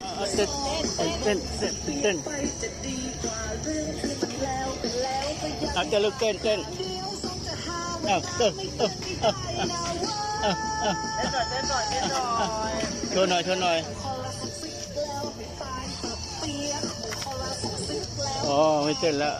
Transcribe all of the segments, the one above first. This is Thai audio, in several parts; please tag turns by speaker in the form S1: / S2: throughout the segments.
S1: เต้นเต้นเต้นเต้นเอาจะลุกเต้นเต้นเอาเต้นเอาเอาเอาเอาโชว์หน่อยโชวนหน่อยอ๋อไม่เต้นแล้ว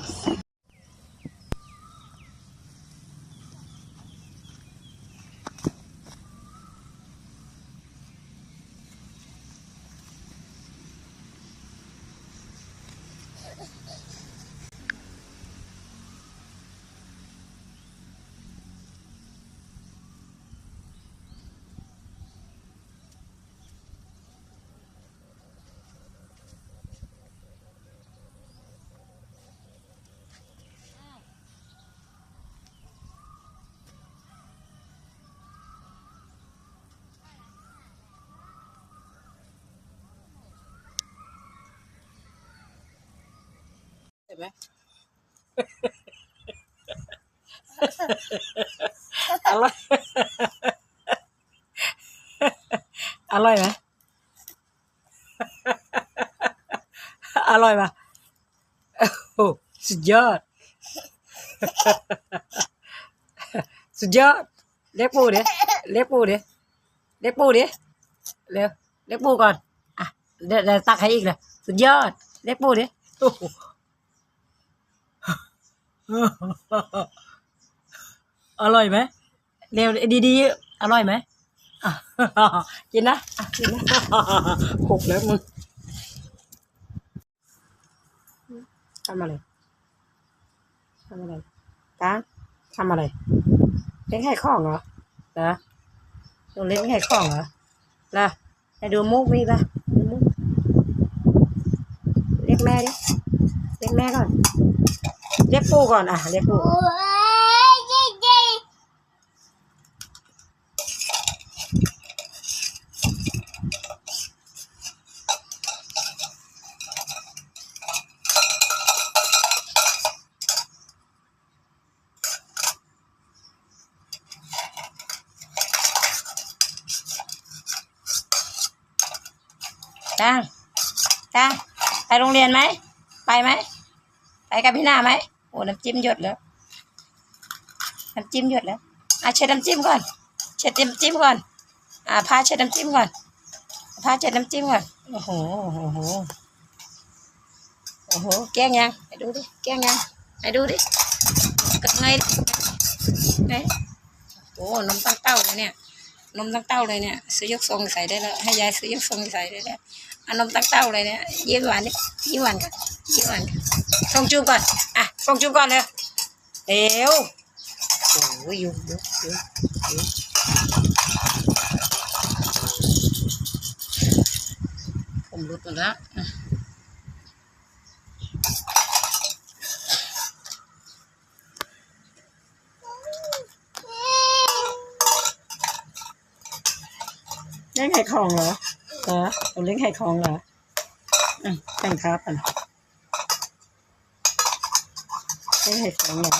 S2: ไหมอร่อยอร่อยไหมอร่อยปะโอ้โหสุดยอด สุดยอดเรียกปูดิเรียกปูดิเรียกปูดิเร็วเรียกปูก่อน อะเดี๋ยวเดี๋ยวตักให้อีกเลยสุดยอดเรียกปูดิโอร่อยไหมเร็วดีๆ อร่อยไหมกินนะกินนะหกแล้วมึงทำอะไรทำอะไรตาทำอะไรเล่นไข่ข้องเหรอเหรอหนูเล่นไข่ข้องเหรอล่ะไปดูมุกมีปะเรียกแม่ดิเรียกแม่ก่อน เรียกปู่ก่อนอะเรียกปู่จ้างจ้างไปโรงเรียนไหม ไปไหม ไปกับพี่หน้าไหม โอ้น้ำจิ้มหยดแล้ว น้ำจิ้มหยดแล้ว อะเช็ดน้ำจิ้มก่อน เช็ดน้ำจิ้มก่อน อะพาเช็ดน้ำจิ้มก่อนพาเช็ดน้ำจิ้มก่อน โอ้โห โอ้โห โอ้โห แกล้งยังไปดูดิ แกล้งยังไปดูดิกไงไงโอ้นมตั้งเต้าเลยเนี่ย นมตั้งเต้าเลยเนี่ยซื้อยกทรงใส่ได้แล้วให้ยายซื้อยกทรงใส่ได้แล้วอันนมตั้งเต้าเลยเนี่ยยิ้มหวานดิยิ้มหวานกันยิ้มหวานกันส่งจูบก่อนอะส่งจูบก่อนเลยเร็วโอ้ยยุ่งยุ่งยุ่งยุ่งผมรุดหมดแล้ว ล่นไข่ของเหรอเหรอเราเล่นไข่ของเหรออะแต่งครับอะเล่นไข่ของเหรอ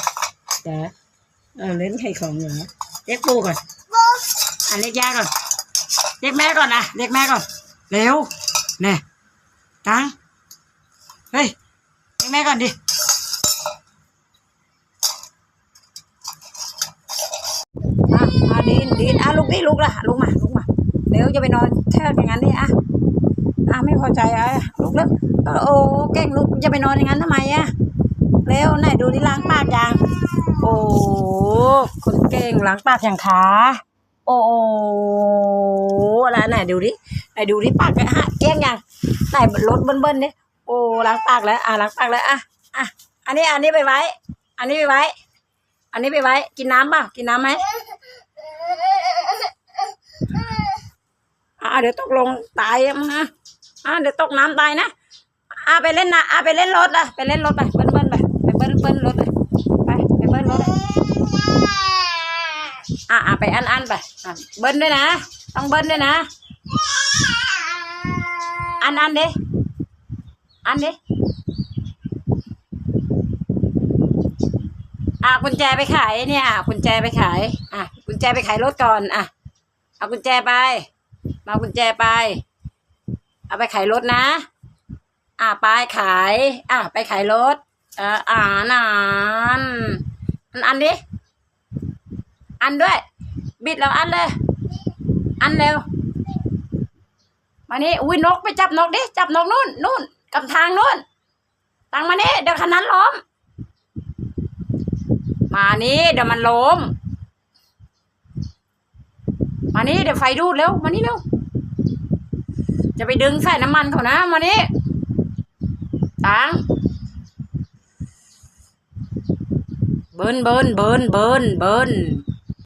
S2: เดี๋ยวเออเล่นไข่ของเหรอเรียกปูก่อนอะเรียกย่าก่อนเรียกแม่ก่อนนะเรียกแม่ก่อนเร็วเนี่ยตังเฮ้ยเรียกแม่ก่อนดิอะอะดินดินอะลุกดิลุกละลุกมาลุกมา เดี๋ยวจะไปนอนแท่อย่างนั้นนี่อะอะไม่พอใจอะลุกแล้วโอ้เก่งลุกจะไปนอนอย่างนั้นทำไมอะเร็วไหนดูที่ล้างปากยังโอ้คนเก่งล้างปากอยังขาโอ้โอ้อะไรไหนดูดิไหนดูดิปากฮะเกลี้ยงยังไหนรถเบิ้ลๆดิโอ้ล้างปากแล้วอะล้างปากแล้วอะอะอันนี้อันนี้ไปไว้ อันนี้ไปไว้ อันนี้ไปไว้ กินน้ำเปล่ากินน้ำไหมอะ เดี๋ยวตกลงตายอะมึงอะอะเดี๋ยวตกน้ำตายนะอะไปเล่นนะอะไปเล่นรถอะไปเล่นรถไปเบิ้ลเบิ้ลไปไปเบิ้ลเบิ้ลรถไปไปไปเบิ้ลรถอะอะไปอันอันไปเบิ้ลด้วยนะต้องเบิ้ลด้วยนะอันอันดิอันดิอะกุญแจไปขายเนี่ยอะกุญแจไปขายอะกุญแจไปขายรถก่อนอะเอากุญแจไป เอากุญแจไป เอาไปขายรถนะ อ่าไปขาย อ่าไปขายรถเอออ่านานอันอันดิอันด้วย บิดแล้วอันเลย อันเร็วมานี่อุ้ยนกไปจับนกดิจับนกนู่นนู่นกำทางนู่นตังมานี่เดี๋ยวคันนั้นล้มมานี่เดี๋ยวมันล้มมานี่เดี๋ยวไฟดูดเร็วมานี่เร็ว จะไปดึงใส่น้ำมันเขานะมานี้ตังเบินเบินเบินเบินเบิน